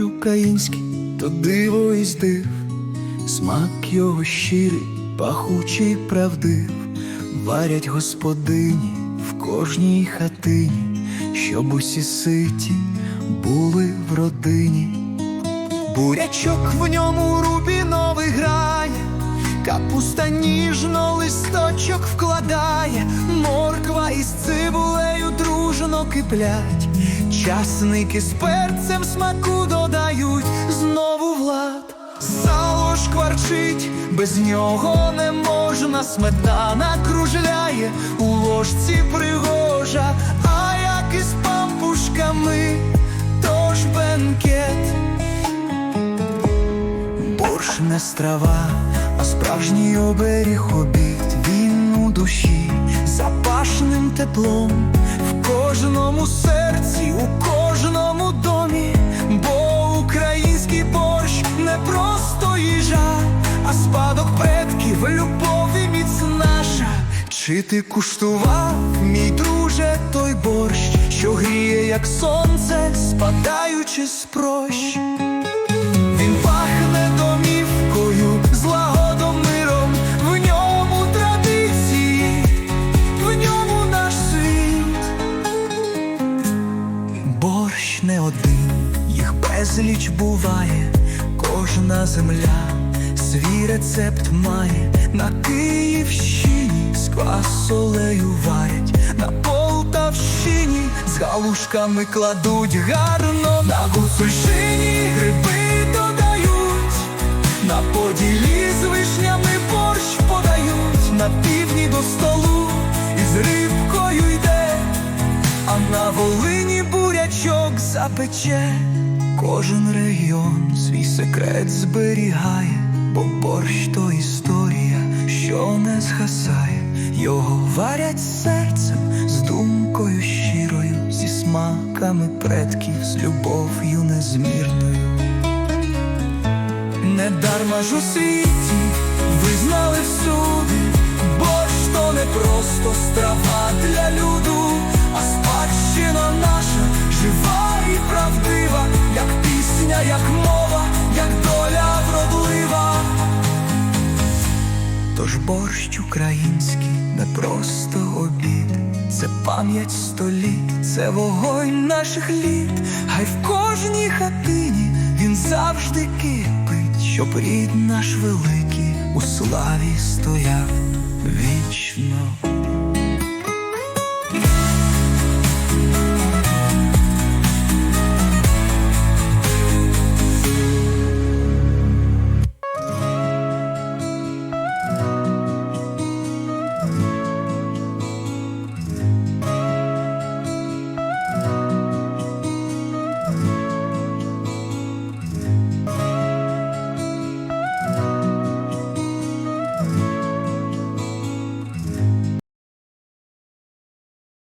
український, то диво із див, смак його щирий, пахучий правдив, варять господині в кожній хатині, щоб усі ситі були в родині. Бурячок в ньому рубіновий грає, капуста ніжно листочок вкладає, морква із цибулею дружно киплять, часники з перцем смаку додають, знову влад, сало шкварчить, без нього не можна, сметана кружляє, у ложці пригожа, а як із пампушками, тож бенкет. Борщ не страва, а справжній оберіг обід. Він у душі теплом в кожному серці, у кожному домі, бо український борщ не просто їжа, а спадок предків, любові міцнаша. Чи ти куштував, мій друже, той борщ, що гріє, як сонце, спадаючи з прощ? Не один, їх безліч буває, кожна земля свій рецепт має. На Київщині з квасолею варять, на Полтавщині з галушками кладуть гарно, на Гуцульщині гриби додають, на поділі з вишнями борщ подають, на півдні до столу із рибкою а на Волині бурячок запече. Кожен регіон свій секрет зберігає, бо борщ то історія, що не згасає, його варять серцем з думкою щирою, зі смаками предків, з любов'ю незмірною. Недарма ж у світі визнали всюди, борщ то не просто страва для люду, Тож борщ український не просто обід, це пам'ять століт, це вогонь наших літ, хай в кожній хатині він завжди кипить, щоб рід наш великий у славі стояв.